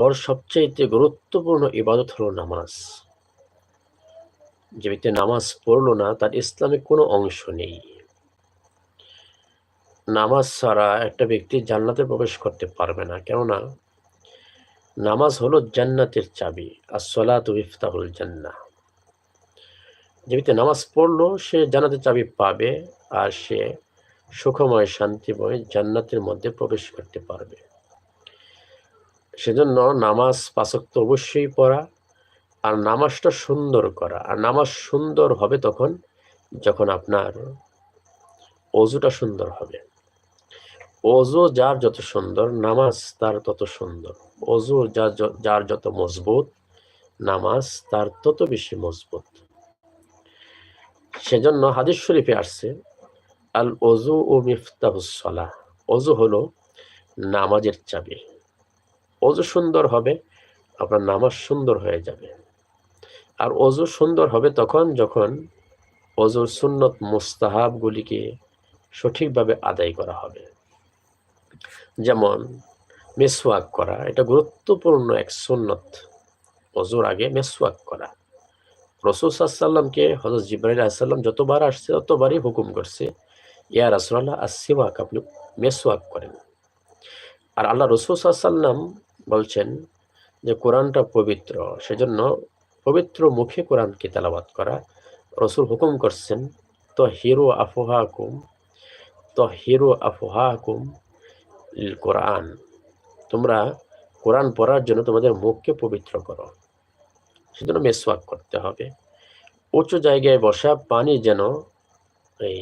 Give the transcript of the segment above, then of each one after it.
ওর সবচাইতে গুরুত্বপূর্ণ ইবাদত হলো নামাজ। যে ব্যক্তি নামাজ পড়ল না, তার ইসলামে কোনো অংশ নেই। নামাজ ছাড়া একটা ব্যক্তি জান্নাতে প্রবেশ করতে পারবে না। কেননা, নামাজ হলো জান্নাতের চাবি, আর সলাত ইফতাহুল জান্না যে ব্যক্তি নামাজ পড়ল, সে জান্নাতের চাবি পাবে, আর সে সুখময়, শান্তিময় জান্নাতের মধ্যে প্রবেশ করতে পারবে। সেজন্য নামাজ পাশক্ত অবশ্যই পড়া, আর নামাজটা সুন্দর করা। আর নামাজ সুন্দর হবে তখন, যখন আপনার অজুটা সুন্দর হবে। অজু যার যত সুন্দর, নামাজ তার তত সুন্দর। অজু যার যার যত মজবুত, নামাজ তার তত বেশি মজবুত। সেজন্য হাদিস শরীফে আসছে আল অজু ও মিফতাহুসলা অজু হলো নামাজের চাবি। অজু সুন্দর হবে, আপনার নামাজ সুন্দর হয়ে যাবে। আর অজু সুন্দর হবে তখন যখন অজুর সুন্নত মুস্তাহাবগুলিকে সঠিকভাবে আদায় করা হবে। যেমন মেসওয়াক করা, এটা গুরুত্বপূর্ণ এক সুন্নত অজুর আগে মেসওয়াক করা। রসুল সাল্লামকে হজরত জিব্রাইল আসাল্লাম যতবার আসছে, ততবারই হুকুম করছে, ইয়া রাসুল্লাহ আসিওয়াক আপনি মেসওয়াক করেন। আর আল্লাহ রসুল সাল্লাম বলছেন যে কোরআনটা পবিত্র, সেজন্য পবিত্র মুখে কোরআনকে তেলাবাত করা। রসুল হুকুম করছেন তো হিরো আফোহাকুম তো হিরো আফোহাকুম কোরআন। তোমরা কোরআন পড়ার জন্য তোমাদের মুখকে পবিত্র করো। সেজন্য মেসওয়াক করতে হবে। উঁচু জায়গায় বসা পানি যেন এই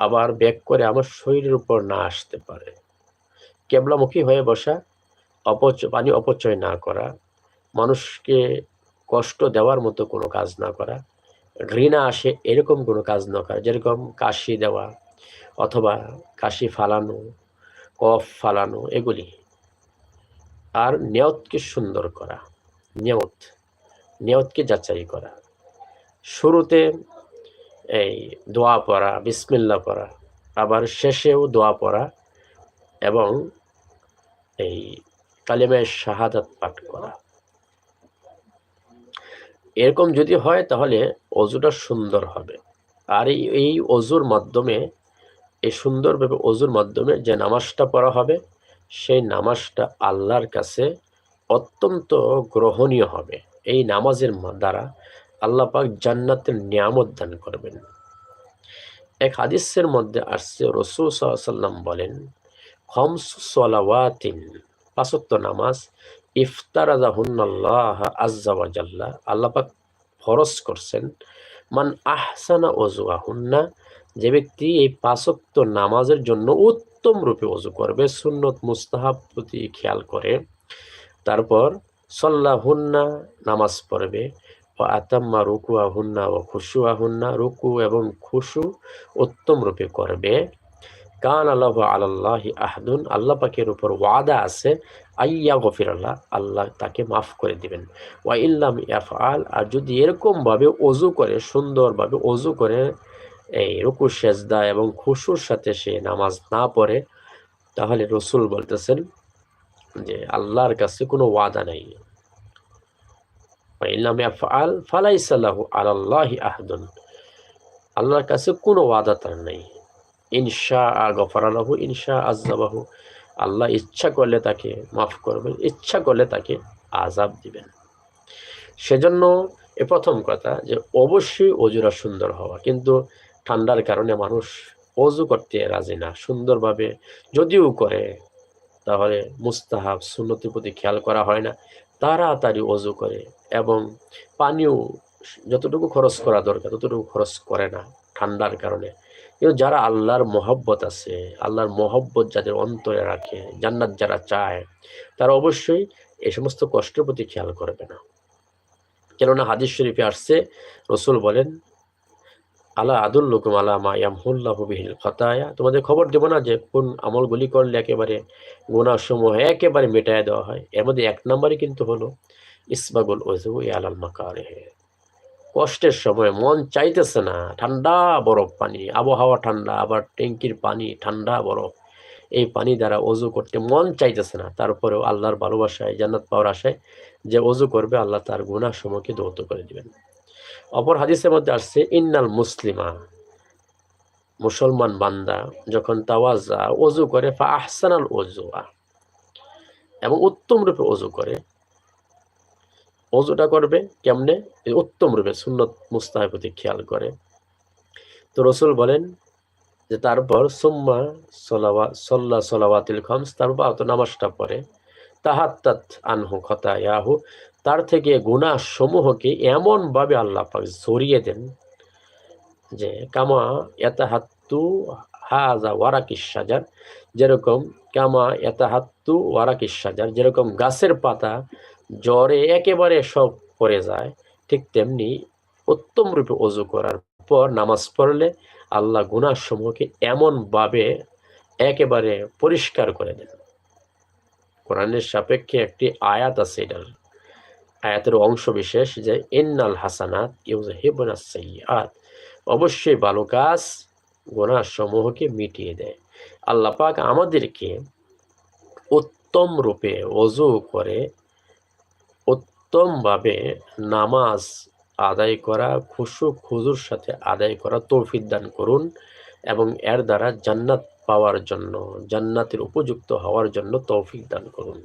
আবার ব্যাক করে আমার শরীরের উপর না আসতে পারে। কেবলামুখী হয়ে বসা অপচয় পানি অপচয় না করা, মানুষকে কষ্ট দেওয়ার মতো কোনো কাজ না করা, ঘৃণা আসে এরকম কোনো কাজ না করা, যেরকম কাশি দেওয়া অথবা কাশি ফালানো, কফ ফালানো, এগুলি। আর নিয়তকে সুন্দর করা নিয়ত নিয়তকে যাচাই করা। শুরুতে এই দোয়া পড়া বিসমিল্লা পড়া, আবার শেষেও দোয়া পড়া এবং এই কালিমায় শাহাদাত পাঠ করা। এরকম যদি হয় তাহলে অজুটা সুন্দর হবে। আর এই অজুর মাধ্যমে, এই সুন্দরভাবে অজুর মাধ্যমে যে নামাজটা পড়া হবে, সেই নামাজটা আল্লাহর কাছে অত্যন্ত গ্রহণীয় হবে। এই নামাজের দ্বারা আল্লাহ পাক জান্নাতের নিয়ামত দান করবেন। এক হাদিসের মধ্যে আসছে, রসুল সাল্লাম বলেন, খমস সলাওয়াতিন পাঁচত্ব নামাজ ইফতার ইফতারাজাহুন্নাল্লাহ আজ্জাওয়াজাল্লাহ আল্লাপাক ফরজ করছেন, মান আহসানা অজুয়াহুন্না যে ব্যক্তি এই পাঁচত্ব নামাজের জন্য উত্তম রূপে অজু করবে, সুন্নত, মুস্তাহাব প্রতি খেয়াল করে, তারপর সল্লাহুন্না নামাজ পড়বে ও আতাম্মা রুকু আহুন্না ও খুশু আহুন্না রুকু এবং খুশু উত্তম রূপে করবে। কান আল্লাহ আল্লাহি আহদুন, আল্লাহ পাকের উপর ওয়াদা আছে আইয়া গফির আল্লাহ আল্লাহ তাকে মাফ করে দিবেন। ওয়া ইল্লাম ইয়াফআল, আর যদি এরকমভাবে অজু করে, সুন্দরভাবে অজু করে, এই রুকু সেজদা এবং খুশুর সাথে সে নামাজ না পড়ে, তাহলে রসুল বলতেছেন যে, আল্লাহর কাছে কোনো ওয়াদা নাই। ইল্লাম ইয়াফআল ফালাইসাল্লাহু আলাল্লাহি আহদুন। আল্লাহর কাছে কোনো ওয়াদা তার নেই। ইনশা আ গফরালাহু ইনশা আজাবাহু আল্লাহ ইচ্ছা করলে তাকে মাফ করবেন, ইচ্ছা করলে তাকে আজাব দিবেন। সেজন্য এ প্রথম কথা যে অবশ্যই অজুরা সুন্দর হওয়া। কিন্তু ঠান্ডার কারণে মানুষ অজু করতে রাজি না, সুন্দরভাবে যদিও করে, তাহলে মুস্তাহাব, সুন্নতির প্রতি খেয়াল করা হয় না। তাড়াতাড়ি অজু করে এবং পানিও যতটুকু খরচ করা দরকার, ততটুকু খরচ করে না ঠান্ডার কারণে। যারা আল্লাহর মহব্বত আছে, আল্লাহর মহব্বত যাদের অন্তরে রাখে, জান্নাত যারা চায়, তারা অবশ্যই এ সমস্ত কষ্টের প্রতি খেয়াল করবে না। কেননা হাদিস শরীফে আসছে, রসুল বলেন আল্লাহ আদুল লুকুম আলা মা ইয়ামহুল্লাহ বিহিল তোমাদের খবর দেবো না যে কোন আমলগুলি করলে একেবারে গুণাসমূহ একেবারে মেটায় দেওয়া হয়। এর মধ্যে এক নম্বরই কিন্তু হলো, ইসবাগুল ওজু আলাল মাকারে কষ্টের সময়, মন চাইতেছে না। ঠান্ডা, বরফ পানি। আবহাওয়া ঠান্ডা, আবার ট্যাঙ্কির পানি, ঠান্ডা, বরফ। এই পানি দ্বারা অজু করতে মন চাইতেছে না। তারপরেও আল্লাহর ভালোবাসায়, জান্নাত পাওয়ার আশায় যে অজু করবে, আল্লাহ তার গুনাহ সমূহকে দৌত করে দিবেন। অপর হাদিসের মধ্যে আসছে, ইন্নাল মুসলিমা মুসলমান বান্দা যখন তাওয়াজা অজু করে ফা আহসানাল অজুয়া এবং উত্তম রূপে অজু করে অজুটা করবে কেমনে? উত্তম রূপে সুন্নত মুস্তাহের প্রতি খেয়াল করে। তো রসুল বলেন যে তারপর, সুম্মা সলাওয়া, সল্লা সলাওয়াতিল খমস তারপর অত নামাজটা পড়ে। তাহাত্তাত আনহু খতা ইয়াহু তার থেকে গুণা সমূহকে এমনভাবে আল্লাহ পাক জড়িয়ে দেন যে, কামা এতাহাত্তু হাজা ওয়ারাকিস সাজার যেরকম, কামা এতাহাত্তু ওয়ারাকিস সাজার যেরকম গাছের পাতা জ্বরে একেবারে সব পড়ে যায়, ঠিক তেমনি উত্তম রূপে অজু করার পর নামাজ পড়লে আল্লাহ গুনাহ সমূহকে এমন ভাবে একেবারে পরিষ্কার করে দেন। কোরআনের সাপেক্ষে একটি আয়াত আছে এটার। আয়াতের অংশ বিশেষ যে, ইন্নাল হাসানাত ইউজহিবুনাস অবশ্যই ভালো কাজ গুনাহ সমূহকে মিটিয়ে দেয়। আল্লাহ পাক আমাদেরকে উত্তম রূপে অজু করে উত্তমভাবে নামাজ আদায় করা, খুশু খুজুর সাথে আদায় করা তৌফিক দান করুন এবং এর দ্বারা জান্নাত পাওয়ার জন্য, জান্নাতের উপযুক্ত হওয়ার জন্য তৌফিক দান করুন।